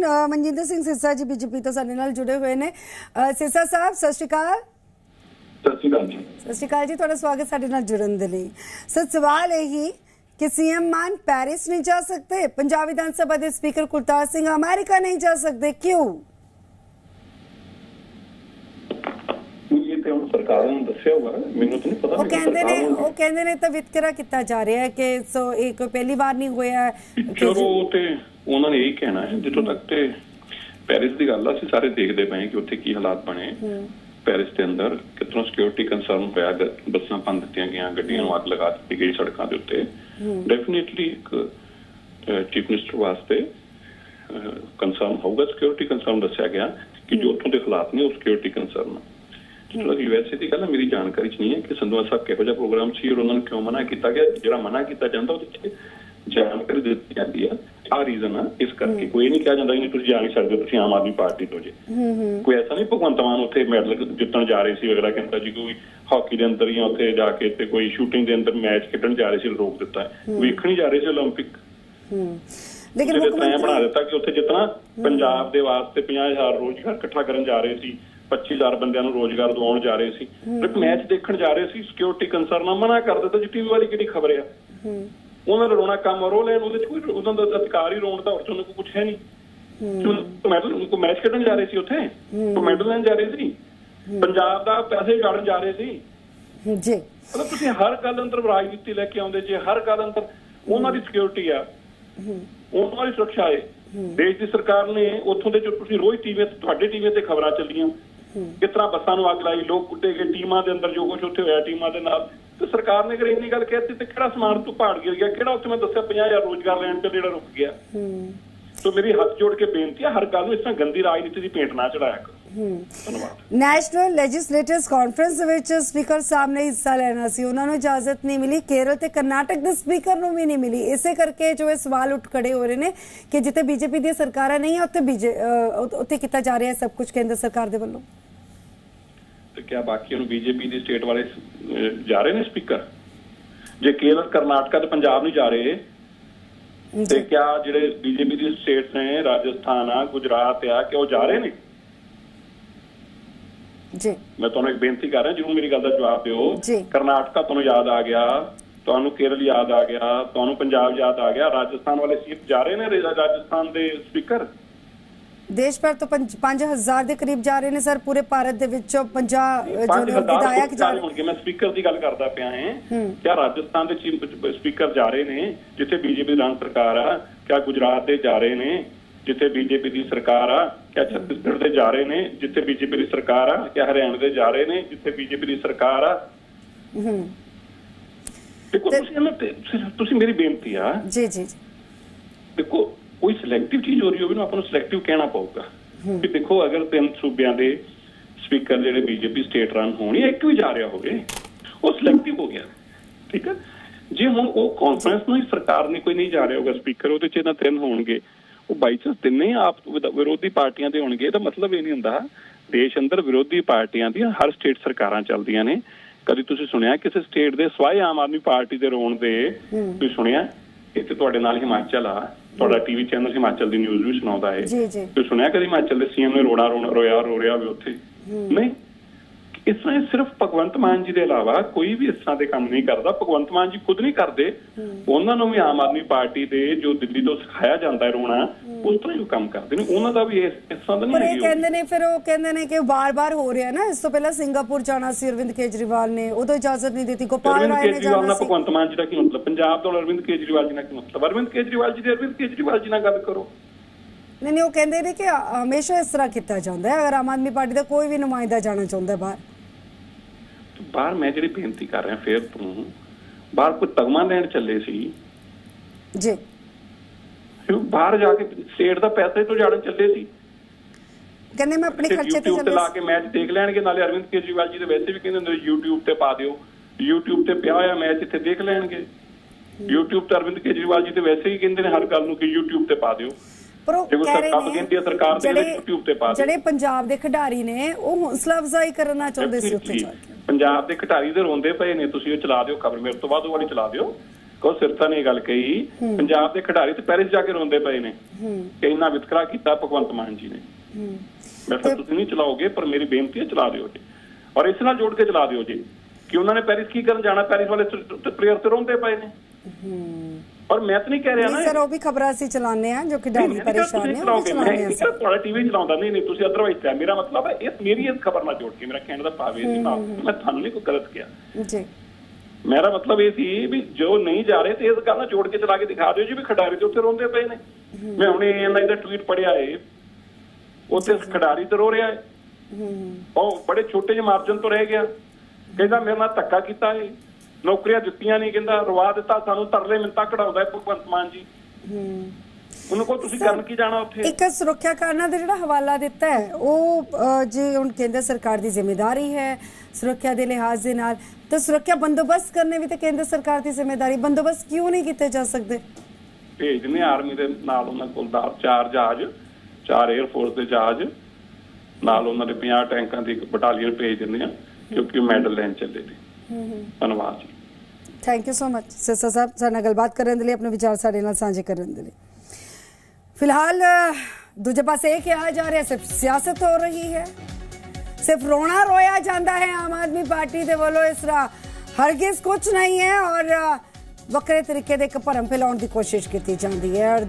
ਮਨਜਿੰਦਰ ਸਿੰਘ ਸਿੱਸਾ ਜੀ ਬੀਜੇਪੀ ਤੋਂ ਸਾਡੇ ਨਾਲ ਜੁੜੇ ਹੋਏ ਨੇ। ਸਿੱਸਾ ਸਾਹਿਬ ਸਤਿ ਸ਼੍ਰੀ ਅਕਾਲ। ਸਤਿ ਸ਼੍ਰੀ ਅਕਾਲ ਜੀ। ਸਤਿ ਸ਼੍ਰੀ ਅਕਾਲ ਜੀ ਤੁਹਾਡਾ ਸਵਾਗਤ ਸਾਡੇ ਨਾਲ ਜੁੜਨ ਦੇ ਲਈ। ਸਰ ਸਵਾਲ ਇਹ ਹੀ ਕਿ ਸੀਐਮ ਮਾਨ ਪੈਰਿਸ ਨਹੀਂ ਜਾ ਸਕਦੇ? ਪੰਜਾਬ ਵਿਧਾਨ ਸਭਾ ਦੇ ਸਪੀਕਰ ਕੁਲਤਾਰ ਸਿੰਘ ਅਮਰੀਕਾ ਨਹੀਂ ਜਾ ਸਕਦੇ? ਕਿਉਂ ਇਹ ਤੇ ਹੁਣ ਸਰਕਾਰ ਨੂੰ ਦੱਸਿਆ ਹੋਗਾ ਮੈਨੂੰ ਤਾਂ ਨਹੀਂ ਪਤਾ ਉਹ ਕਹਿੰਦੇ ਨੇ ਉਹ ਕਹਿੰਦੇ ਨੇ ਤਾਂ ਵਿਤਕਰਾ ਕੀਤਾ ਜਾ ਰਿਹਾ ਹੈ ਕਿ ਸੋ ਇਹ ਕੋਈ ਪਹਿਲੀ ਵਾਰ ਨਹੀਂ ਹੋਇਆ ਹੈ ਚਲੋ ਉਹ ਤੇ ਉਹਨਾਂ ਨੇ ਇਹੀ ਕਹਿਣਾ ਹੈ ਜਿੱਥੋਂ ਤੱਕ ਤੇ ਪੈਰਿਸ ਦੀ ਗੱਲ ਆ ਅਸੀਂ ਸਾਰੇ ਦੇਖਦੇ ਪਏ ਹਾਂ ਕਿ ਉੱਥੇ ਕੀ ਹਾਲਾਤ ਬਣੇ। ਪੈਰਿਸ ਦੇ ਅੰਦਰ ਕਿਤਨਾ ਸਿਕਿਉਰਿਟੀ ਕੰਸਰਨ ਗ- ਬੱਸਾਂ ਬੰਦ ਦਿੱਤੀਆਂ ਗਈਆਂ ਗੱਡੀਆਂ ਨੂੰ ਅੱਗ ਲਗਾ ਦਿੱਤੀ ਗਈ ਸੜਕਾਂ ਦੇ ਉੱਤੇ। ਡੈਫੀਨਿਟਲੀ ਇੱਕ ਚੀਫ ਮਿਨਿਸਟਰ ਵਾਸਤੇ ਕੰਸਰਨ ਹੋਊਗਾ ਸਿਕਿਉਰਿਟੀ ਕੰਸਰਨ ਦੱਸਿਆ ਗਿਆ ਕਿ ਜੋ ਉੱਥੋਂ ਦੇ ਹਾਲਾਤ ਨੇ ਉਹ ਸਿਕਿਉਰਿਟੀ ਕੰਸਰਨ ਚਲੋ ਯੂਐਸਏ ਦੀ ਗੱਲ ਹੈ, ਮੇਰੀ ਜਾਣਕਾਰੀ ਚ ਨਹੀਂ ਹੈ ਕਿ ਸੰਧਵਾ ਸਾਹਿਬ ਕਿਹੋ ਜਿਹਾ ਪ੍ਰੋਗਰਾਮ ਸੀ ਔਰ ਉਹਨਾਂ ਨੂੰ ਕਿਉਂ ਮਨਾ ਕੀਤਾ ਗਿਆ ਜਿਹੜਾ ਮਨਾ ਕੀਤਾ ਜਾਂਦਾ ਉਹਦੇ ਚ ਜਾਣਕਾਰੀ ਦਿੱਤੀ ਜਾਂਦੀ ਆ ਆ ਰੀਜ਼ਨ ਆ ਇਸ ਕਰਕੇ ਕੋਈ ਇਹ ਨਹੀਂ ਕਿਹਾ ਜਾਂਦਾ ਕਿ ਨਹੀਂ ਤੁਸੀਂ ਜਾ ਨਹੀਂ ਸਕਦੇ ਤੁਸੀਂ ਆਮ ਆਦਮੀ ਪਾਰਟੀ ਤੋਂ ਜੇ ਕੋਈ ਐਸਾ ਨਹੀਂ ਭਗਵੰਤ ਮਾਨ ਉੱਥੇ ਮੈਡਲ ਜਿੱਤਣ ਜਾ ਰਹੇ ਸੀ ਵਗੈਰਾ ਕਹਿੰਦਾ ਜੀ ਕੋਈ ਹਾਕੀ ਦੇ ਅੰਦਰ ਜਾਂ ਉੱਥੇ ਜਾ ਕੇ ਤੇ ਕੋਈ ਸ਼ੂਟਿੰਗ ਦੇ ਅੰਦਰ ਮੈਚ ਖੇਡਣ ਜਾ ਰਹੇ ਸੀ ਰੋਕ ਦਿੱਤਾ ਹੈ। ਵੇਖਣ ਹੀ ਜਾ ਰਹੇ ਸੀ 올림픽 ਹੂੰ ਲੇਕਿਨ ਜਿਹਦੇ ਮੁੱਖ ਤਾਂ ਇਹ ਬਣਾ ਮੰਤਰੀ ਦਿੱਤਾ ਕਿ ਉੱਥੇ ਜਿੱਤਣਾ ਪੰਜਾਬ ਦੇ ਵਾਸਤੇ 50000 ਰੋਜ਼ਗਾਰ ਇਕੱਠਾ ਕਰਨ ਜਾ ਰਹੇ ਸੀ 25000 ਬੰਦਿਆਂ ਨੂੰ ਰੋਜ਼ਗਾਰ ਦਿਵਾਉਣ ਜਾ ਰਹੇ ਸੀ। ਬਟ ਮੈਚ ਦੇਖਣ ਜਾ ਰਹੇ ਸੀ ਸਿਕਿਉਰਿਟੀ ਕੰਸਰਨ ਮਨਾ ਕਰ ਦਿੱਤਾ ਜੀ ਟੀਵੀ ਵਾਲੀ ਕਿਹੜੀ ਖਬਰ ਆ? ਉਹਨਾਂ ਦਾ ਰੋਣਾ ਕੰਮ ਰੋ ਲੈਣ ਉਹਦੇ ਚ ਕੋਈ ਉਹਨਾਂ ਦਾ ਅਧਿਕਾਰ ਹੀ ਰੋਣ ਦਾ ਹੋਰ ਤੁਹਾਨੂੰ ਕੁਛ ਹੈ। ਨਹੀਂ ਮੈਡਲ ਕੋ ਮੈਚ ਖੇਡਣ ਜਾ ਰਹੇ ਸੀ ਉੱਥੇ? ਉਹ ਮੈਡਲ ਲੈਣ ਜਾ ਰਹੇ ਸੀ। ਪੰਜਾਬ ਦਾ ਪੈਸੇ ਗਾੜਨ ਜਾ ਰਹੇ ਸੀ। ਜੀ। ਮਤਲਬ ਤੁਸੀਂ ਹਰ ਗੱਲ ਅੰਦਰ ਰਾਜਨੀਤੀ ਲੈ ਕੇ ਆਉਂਦੇ ਜੇ ਹਰ ਗੱਲ ਅੰਦਰ ਉਹਨਾਂ ਦੀ ਸਿਕਿਉਰਿਟੀ ਆ ਉਹਨਾਂ ਦੀ ਸੁਰੱਖਿਆ ਹੈ। ਦੇਸ਼ ਦੀ ਸਰਕਾਰ ਨੇ ਉੱਥੋਂ ਦੇ ਜੋ ਤੁਸੀਂ ਰੋਜ਼ ਟੀਵੀ ਤੇ ਤੁਹਾਡੇ ਟੀਵੀ ਤੇ ਖਬਰਾਂ ਚੱਲੀਆਂ ਕਿਸ ਤਰ੍ਹਾਂ ਬੱਸਾਂ ਨੂੰ ਅੱਗ ਲਾਈ ਲੋਕ ਕੁੱਟੇ ਗਏ ਟੀਮਾਂ ਦੇ ਅੰਦਰ ਜੋ ਕੁਝ ਉੱਥੇ ਹੋਇਆ ਟੀਮਾਂ ਦੇ ਨਾਲ। ਤੇ ਸਰਕਾਰ ਨੇ ਅਗਰ ਇੰਨੀ ਗੱਲ ਕਹਿਤੀ ਤੇ ਕਿਹੜਾ ਸਮਾਨ ਤੋਂ ਪਹਾੜ ਗਿਰ ਗਿਆ? ਕਿਹੜਾ ਉੱਥੇ ਮੈਂ ਦੱਸਿਆ 50000 ਰੋਜ਼ਗਾਰ ਲੈਣ ਤੇ ਜਿਹੜਾ ਰੁਕ ਗਿਆ? ਸੋ ਮੇਰੀ ਹੱਥ ਜੋੜ ਕੇ ਬੇਨਤੀ ਹੈ ਹਰ ਗੱਲ ਨੂੰ ਇਸ ਤਰ੍ਹਾਂ ਗੰਦੀ ਰਾਜਨੀਤੀ ਦੀ ਭੇਟ ਨਾ ਚੜਾਇਆ ਕਰੋ। ਨੈਸ਼ਨਲ ਲੈਜਿਸਲੇਟਰਸ ਕਾਨਫਰੰਸ ਵਿੱਚ ਸਪੀਕਰ ਸਾਹਿਬ ਨੇ ਹਿੱਸਾ ਲੈਣਾ ਸੀ। ਉਹਨਾਂ ਨੂੰ ਇਜਾਜ਼ਤ ਨਹੀਂ ਮਿਲੀ। ਕੇਰਲ ਤੇ ਕਰਨਾਟਕ ਦੇ ਸਪੀਕਰ ਨੂੰ ਵੀ ਨਹੀਂ ਮਿਲੀ। ਇਸੇ ਕਰਕੇ ਜੋ ਇਹ ਸਵਾਲ ਉੱਠ ਖੜੇ ਹੋ ਰਹੇ ਨੇ ਕਿ ਜਿੱਥੇ ਬੀਜੇਪੀ ਦੀਆਂ ਸਰਕਾਰਾਂ ਨਹੀਂ ਹੈ ਉੱਥੇ ਉੱਥੇ ਕੀਤਾ ਜਾ ਰਿਹਾ ਹੈ ਸਭ ਕੁਝ ਕੇਂਦਰ ਸਰਕਾਰ ਦੇ ਵੱਲੋਂ। ਤੇ ਕਿਆ ਬਾਕੀਆਂ ਨੂੰ ਬੀਜੇਪੀ ਦੀ ਸਟੇਟ ਵਾਲੇ ਜਾ ਰਹੇ ਨੇ ਸਪੀਕਰ ਜੇ ਕੇਰਲ ਕਰਨਾਟਕਾ ਤੇ ਪੰਜਾਬ ਨਹੀਂ ਜਾ ਰਹੇ ਤੇ ਕਿਆ ਜਿਹੜੇ ਬੀਜੇਪੀ ਦੀ ਸਟੇਟਸ ਨੇ ਰਾਜਸਥਾਨ ਆ ਗੁਜਰਾਤ ਆ ਕਿ ਉਹ ਜਾ ਰਹੇ ਨੇ? ਜੀ। ਮੈਂ ਤੁਹਾਨੂੰ ਇੱਕ ਬੇਨਤੀ ਕਰ ਰਿਹਾ ਜਰੂਰ ਮੇਰੀ ਗੱਲ ਦਾ ਜਵਾਬ ਦਿਓ। ਕਰਨਾਟਕਾ ਤੁਹਾਨੂੰ ਯਾਦ ਆ ਗਿਆ ਤੁਹਾਨੂੰ ਕੇਰਲ ਯਾਦ ਆ ਗਿਆ ਤੁਹਾਨੂੰ ਪੰਜਾਬ ਯਾਦ ਆ ਗਿਆ ਰਾਜਸਥਾਨ ਵਾਲੇ ਸੀਟ ਜਾ ਰਹੇ ਨੇ ਰਾਜਸਥਾਨ ਦੇ ਸਪੀਕਰ ਦੇਸ਼ ਭਰ ਤੋਂ 5000 ਦੇ ਕਰੀਬ ਜਾ ਰਹੇ ਨੇ ਸਰ ਪੂਰੇ ਭਾਰਤ ਦੇ ਵਿੱਚੋਂ 50 ਜੋ ਨੇ ਵਿਧਾਇਕ ਜਾ ਰਹੇ ਹੋਣਗੇ ਮੈਂ ਸਪੀਕਰ ਦੀ ਗੱਲ ਕਰਦਾ ਪਿਆ ਹਾਂ। ਕਿਆ ਰਾਜਸਥਾਨ ਦੇ ਚੀਫ ਸਪੀਕਰ ਜਾ ਰਹੇ ਨੇ ਜਿੱਥੇ ਬੀਜੇਪੀ ਦੀ ਰਾਜ ਸਰਕਾਰ ਆ ਕਿਆ ਗੁਜਰਾਤ ਦੇ ਜਾ ਰਹੇ ਨੇ ਜਿੱਥੇ ਬੀਜੇਪੀ ਦੀ ਸਰਕਾਰ ਆ ਕਿਆ ਛੱਤੀਸਗੜ੍ਹ ਦੇ ਜਾ ਰਹੇ ਨੇ ਜਿੱਥੇ ਬੀਜੇਪੀ ਦੀ ਸਰਕਾਰ ਆ ਕਿਆ ਹਰਿਆਣਾ ਦੇ ਜਾ ਰਹੇ ਨੇ ਜਿੱਥੇ ਬੀਜੇਪੀ ਦੀ ਸਰਕਾਰ ਆ। ਦੇਖੋ ਤੁਸੀਂ ਮੇਰੀ ਬੇਨਤੀ ਆ। ਜੀ ਜੀ। ਦੇਖੋ ਕੋਈ ਸਿਲੈਕਟਿਵ ਚੀਜ਼ ਹੋ ਰਹੀ ਹੋਵੇ ਨਾ ਆਪਾਂ ਨੂੰ ਸਿਲੈਕਟਿਵ ਕਹਿਣਾ ਪਊਗਾ। ਕਿ ਦੇਖੋ ਅਗਰ ਤਿੰਨ ਸੂਬਿਆਂ ਦੇ ਸਪੀਕਰ ਜਿਹੜੇ ਬੀਜੇਪੀ ਸਟੇਟ ਰਨ ਹੋਣੀ ਇੱਕ ਵੀ ਜਾ ਰਿਹਾ ਹੋਵੇ ਉਹ ਸਿਲੈਕਟਿਵ ਹੋ ਗਿਆ। ਠੀਕ ਹੈ ਜੇ ਹੁਣ ਉਹ ਕਾਨਫਰੰਸ ਨੂੰ ਹੀ ਸਰਕਾਰ ਨੇ ਕੋਈ ਨਹੀਂ ਜਾ ਰਿਹਾ ਹੋਗਾ ਸਪੀਕਰ ਉਹਦੇ ਚ ਇਹਨਾਂ ਤਿੰਨ ਹੋਣਗੇ। ਉਹ ਬਾਈ ਚਾਂਸ ਤਿੰਨੇ ਆਪ ਵਿਰੋਧੀ ਪਾਰਟੀਆਂ ਦੇ ਹੋਣਗੇ ਇਹਦਾ ਮਤਲਬ ਇਹ ਨਹੀਂ ਹੁੰਦਾ। ਦੇਸ਼ ਅੰਦਰ ਵਿਰੋਧੀ ਪਾਰਟੀਆਂ ਦੀਆਂ ਹਰ ਸਟੇਟ ਸਰਕਾਰਾਂ ਚੱਲਦੀਆਂ ਨੇ। ਕਦੀ ਤੁਸੀਂ ਸੁਣਿਆ ਕਿਸੇ ਸਟੇਟ ਦੇ ਸਵਾਏ ਆਮ ਆਦਮੀ ਪਾਰਟੀ ਦੇ ਰੋਣ ਦੇ? ਤੁਸੀਂ ਸੁਣਿਆ? ਇੱਥੇ ਤੁਹਾਡੇ ਨਾਲ ਹਿਮਾਚਲ ਆ। ਤੁਹਾਡਾ ਟੀਵੀ ਚੈਨਲ ਹਿਮਾਚਲ ਦੀ ਨਿਊਜ਼ ਵੀ ਸੁਣਾਉਂਦਾ ਹੈ। ਜੀ ਜੀ। ਤੁਸੀਂ ਸੁਣਿਆ ਕਦੀ ਹਿਮਾਚਲ ਦੇ ਸੀਐਮ ਨੇ ਰੋਣਾ ਰੋਇਆ ਰੋ ਰਿਹਾ ਹੋਵੇ ਉੱਥੇ ਨਹੀਂ। ਇਸ ਤਰ੍ਹਾਂ ਇਹ ਸਿਰਫ ਭਗਵੰਤ ਮਾਨ ਜੀ ਦੇ ਇਲਾਵਾ ਕੋਈ ਵੀ ਇਸ ਤਰ੍ਹਾਂ ਦੇ ਕੰਮ ਨਹੀਂ ਕਰਦਾ। ਭਗਵੰਤ ਮਾਨ ਜੀ ਖੁਦ ਨਹੀਂ ਕਰਦੇ। ਉਹਨਾਂ ਨੂੰ ਵੀ ਆਮ ਆਦਮੀ ਪਾਰਟੀ ਦੇ ਜੋ ਦਿੱਲੀ ਤੋਂ ਸਿਖਾਇਆ ਜਾਂਦਾ ਹੈ ਰੋਣਾ ਉਸ ਤਰ੍ਹਾਂ ਹੀ ਉਹ ਕੰਮ ਕਰਦੇ ਨੇ। ਉਹਨਾਂ ਦਾ ਵੀ ਇਸ ਤਰ੍ਹਾਂ ਦਾ ਪਰ ਨਹੀਂ ਇਹ ਹੈਗੀ ਕਹਿੰਦੇ ਨੇ ਫਿਰ ਉਹ ਕਹਿੰਦੇ ਨੇ ਕਿ ਵਾਰ-ਵਾਰ ਹੋ ਰਿਹਾ ਨਾ। ਇਸ ਤੋਂ ਪਹਿਲਾਂ ਸਿੰਗਾਪੁਰ ਜਾਣਾ ਸੀ ਅਰਵਿੰਦ ਕੇਜਰੀਵਾਲ ਨੇ। ਉਦੋਂ ਇਜਾਜ਼ਤ ਨਹੀਂ ਦਿੱਤੀ। ਗੋਪਾਲ ਰਾਏ ਨੇ ਜਾਣਾ ਸੀ। ਭਗਵੰਤ ਮਾਨ ਜੀ ਦਾ ਕੀ ਮਤਲਬ ਪੰਜਾਬ ਤੋਂ ਅਰਵਿੰਦ ਕੇਜਰੀਵਾਲ ਜੀ ਨਾਲ ਕੀ ਮਤਲਬ? ਅਰਵਿੰਦ ਕੇਜਰੀਵਾਲ ਜੀ ਦੇ ਅਰਵਿੰਦ ਕੇਜਰੀਵਾਲ ਜੀ ਨਾਲ ਗੱਲ ਕਰੋ। ਨਹੀਂ ਨਹੀਂ ਉਹ ਕਹਿੰਦੇ ਨੇ ਕਿ ਹਮੇਸ਼ਾ ਇਸ ਤਰ੍ਹਾਂ ਕੀਤਾ ਜਾਂਦਾ ਹੈ। ਅਗਰ ਆਮ ਆਦਮੀ ਪਾਰਟੀ ਦਾ ਕੋਈ ਵੀ ਨੁਮਾਇੰਦਾ ਜਾਣਾ ਚਾਹੁੰਦਾ ਹੈ ਬਾਹਰ। ਬਾਹਰ ਮੈਂ ਜਿਹੜੀ ਬੇਨਤੀ ਕਰ ਰਿਹਾ ਫੇਰ ਤੋਂ ਬਾਹਰ ਕੋਈ ਤਗਮਾ ਲੈਣ ਚੱਲੇ ਸੀ। ਜੀ। ਫਿਰ ਬਾਹਰ ਜਾ ਕੇ ਸਟੇਟ ਦਾ ਪੈਸਾ ਤੋਂ ਜਾਣ ਚੱਲੇ ਸੀ। ਕਹਿੰਦੇ ਮੈਂ ਆਪਣੇ ਖਰਚੇ ਤੇ ਚੱਲੇ ਲਾ ਕੇ ਮੈਚ ਦੇਖ ਲੈਣਗੇ ਨਾਲੇ ਅਰਵਿੰਦ ਕੇਜਰੀਵਾਲ ਜੀ ਦੇ ਵੈਸੇ ਵੀ ਕਹਿੰਦੇ ਹੁੰਦੇ YouTube ਤੇ ਪਾ ਦਿਓ। YouTube ਤੇ ਪਿਆ ਹੋਇਆ ਮੈਚ ਇੱਥੇ ਦੇਖ ਲੈਣਗੇ। YouTube ਤੇ ਅਰਵਿੰਦ ਕੇਜਰੀਵਾਲ ਜੀ ਤੇ ਵੈਸੇ ਹੀ ਕਹਿੰਦੇ ਨੇ ਹਰ ਗੱਲ ਨੂੰ ਕਿ YouTube ਤੇ ਪਾ ਦਿਓ। ਪਰ ਉਹ ਕਹਿ ਰਹੇ ਸਰਕਾਰ ਕਹਿੰਦੀ ਸਰਕਾਰ ਜਿਹੜੇ- YouTube ਤੇ ਪਾ ਦੇ। ਜਿਹੜੇ ਪੰਜਾਬ ਦੇ ਖਿਡਾਰੀ ਨੇ ਉਹ ਹੌਸਲਾ ਅਫਜ਼ਾਈ ਕਰਨਾ ਚਾਹੁੰਦੇ ਸੀ ਉੱਥੇ ਜਾ ਕੇ। ਪੰਜਾਬ ਦੇ ਖਿਡਾਰੀ ਦੇ ਰੋਂਦੇ ਪਏ ਨੇ ਤੁਸੀਂ ਉਹ ਚਲਾ ਦਿਓ ਖਬਰ ਮੇਰੇ ਤੋਂ ਬਾਅਦ ਉਹ ਵਾਲੀ ਚਲਾ ਦਿਓ। ਦੇਖੋ ਸਿਰਤਾ ਨੇ ਇਹ ਗੱਲ ਕਹੀ। ਪੰਜਾਬ ਦੇ ਖਿਡਾਰੀ ਤੇ ਪੈਰਿਸ ਜਾ ਕੇ ਰੋਂਦੇ ਪਏ ਨੇ ਕਿ ਇੰਨਾ ਵਿਤਕਰਾ ਕੀਤਾ ਭਗਵੰਤ ਮਾਨ ਜੀ ਨੇ। ਮੈਂ ਕਿਹਾ ਤੁਸੀਂ ਨਹੀਂ ਚਲਾਓਗੇ ਪਰ ਮੇਰੀ ਬੇਨਤੀ ਹੈ ਚਲਾ ਦਿਓ ਜੀ। ਔਰ ਇਸ ਨਾਲ ਜੋੜ ਕੇ ਚਲਾ ਦਿਓ ਜੀ। ਕਿ ਉਹਨਾਂ ਨੇ ਪੈਰਿਸ ਕੀ ਕਰਨ ਜਾਣਾ? ਪੈਰਿਸ ਵਾਲੇ ਪਲੇਅਰ ਤੇ ਰੋਂਦੇ ਪਏ ਨੇ। ਔਰ ਮੈਂ ਤਾਂ ਨਹੀਂ ਕਹਿ ਰਿਹਾ ਨਾ ਸਰ ਉਹ ਵੀ ਖਬਰਾਂ ਅਸੀਂ ਚਲਾਉਂਦੇ ਆ ਜੋ ਮੈਂ ਕਿਹਾ ਪਰੇਸ਼ਾਨ ਨੇ ਉਹ ਚਲਾਉਂਦੇ ਆ ਸਰ। ਤੁਹਾਡਾ ਟੀਵੀ ਚਲਾਉਂਦਾ ਨਹੀਂ ਨਹੀਂ ਤੁਸੀਂ ਅਦਰਵਾਈਜ਼ ਤੇ ਮੇਰਾ ਮਤਲਬ ਹੈ ਇਸ ਮੇਰੀ ਇਸ ਖਬਰ ਨਾਲ ਜੋੜ ਕੇ ਮੇਰਾ ਕਹਿਣ ਦਾ ਭਾਵ ਇਹ ਸੀ ਮੈਂ ਤੁਹਾਨੂੰ ਨਹੀਂ ਕੋਈ ਗਲਤ ਕਿਹਾ। ਜੀ। ਮੇਰਾ ਮਤਲਬ ਇਹ ਸੀ ਵੀ ਜੋ ਨਹੀਂ ਜਾ ਰਹੇ ਤੇ ਇਸ ਗੱਲ ਨਾਲ ਜੋੜ ਕੇ ਚਲਾ ਕੇ ਦਿਖਾ ਦਿਓ ਜੀ ਵੀ ਖਿਡਾਰੀ ਤੇ ਉੱਥੇ ਰੋਂਦੇ ਪਏ ਨੇ। ਮੈਂ ਹੁਣੇ ਇਹਨਾਂ ਦਾ ਟਵੀਟ ਪੜਿਆ ਏ। ਉੱਥੇ ਖਿਡਾਰੀ ਤੇ ਰੋ ਰਿਹਾ ਹੂੰ। ਉਹ ਬੜੇ ਛੋਟੇ ਜਿਹੇ ਮਾਰਜਨ ਤੋਂ ਰਹਿ ਗਿਆ। ਕਹਿੰਦਾ ਮੇਰੇ ਨਾਲ ਧੱਕਾ ਕੀਤਾ ਏ। ਨੌਕਰੀਆਂ ਦਿੱਤੀਆਂ ਨਹੀਂ ਕਹਿੰਦਾ ਰਵਾ ਦਿੱਤਾ ਸਾਨੂੰ ਤਰਲੇ ਮਿੰਤਾ ਕਢਾਉਂਦਾ ਹੈ ਭਗਵੰਤ ਮਾਨ ਜੀ। ਹੂੰ। ਉਹਨੂੰ ਕੋ ਤੁਸੀਂ ਕਰਨ ਕੀ ਜਾਣਾ ਉੱਥੇ? ਇੱਕ ਸੁਰੱਖਿਆ ਕਾਰਨਾਂ ਦਾ ਜਿਹੜਾ ਹਵਾਲਾ ਦਿੱਤਾ ਹੈ ਉਹ ਜੇ ਹੁਣ ਕੇਂਦਰ ਸਰਕਾਰ ਦੀ ਜ਼ਿੰਮੇਵਾਰੀ ਹੈ ਸੁਰੱਖਿਆ ਦੇ ਲਿਹਾਜ਼ ਦੇ ਨਾਲ ਤਾਂ ਸੁਰੱਖਿਆ ਬੰਦੋਬਸਤ ਕਰਨੇ ਵੀ ਤਾਂ ਕੇਂਦਰ ਸਰਕਾਰ ਦੀ ਜ਼ਿੰਮੇਵਾਰੀ ਬੰਦੋਬਸਤ ਕਿਉਂ ਨਹੀਂ ਕੀਤੇ ਜਾ ਸਕਦੇ? ਭੇਜ ਦਿੰਦੇ ਆਰਮੀ ਦੇ ਨਾਲ ਉਹਨਾਂ ਕੋਲ ਦਾ ਚਾਰ ਜਹਾਜ਼ ਚਾਰ 에ਅਰ ਫੋਰਸ ਦੇ ਜਹਾਜ਼ ਨਾਲ ਉਹਨਾਂ ਦੇ 50 ਟੈਂਕਾਂ ਦੀ ਇੱਕ ਬਟਾਲੀਅਨ ਭੇਜ ਦਿੰਦੇ ਆ ਕਿਉਂਕਿ ਮੈਡਲ ਲੈਣ ਚੱਲੇ ਨੇ। ਧੰਨਵਾਦ ਜੀ। ਥੈਂਕ ਯੂ ਸੋ ਮਚ ਸਿਸਾ ਸਾਹਿਬ ਸਾਡੇ ਨਾਲ ਗੱਲਬਾਤ ਕਰਨ ਦੇ ਲਈ, ਆਪਣੇ ਵਿਚਾਰ ਸਾਡੇ ਨਾਲ ਸਾਂਝੇ ਕਰਨ ਦੇ ਲਈ। ਫਿਲਹਾਲ ਦੂਜੇ ਪਾਸੇ ਇਹ ਕਿਹਾ ਜਾ ਰਿਹਾ, ਸਿਰਫ ਸਿਆਸਤ ਹੋ ਰਹੀ ਹੈ। ਸਿਰਫ ਰੋਣਾ ਰੋਇਆ ਜਾਂਦਾ ਹੈ ਆਮ ਆਦਮੀ ਪਾਰਟੀ ਦੇ ਵੱਲੋਂ, ਇਸ ਤਰ੍ਹਾਂ ਹਰਗਿਜ਼ ਕੁਝ ਨਹੀਂ ਹੈ ਔਰ ਵੱਖਰੇ ਤਰੀਕੇ ਦੇ ਇੱਕ ਭਰਮ ਫੈਲਾਉਣ ਦੀ ਕੋਸ਼ਿਸ਼ ਕੀਤੀ ਜਾਂਦੀ ਹੈ। ਔਰ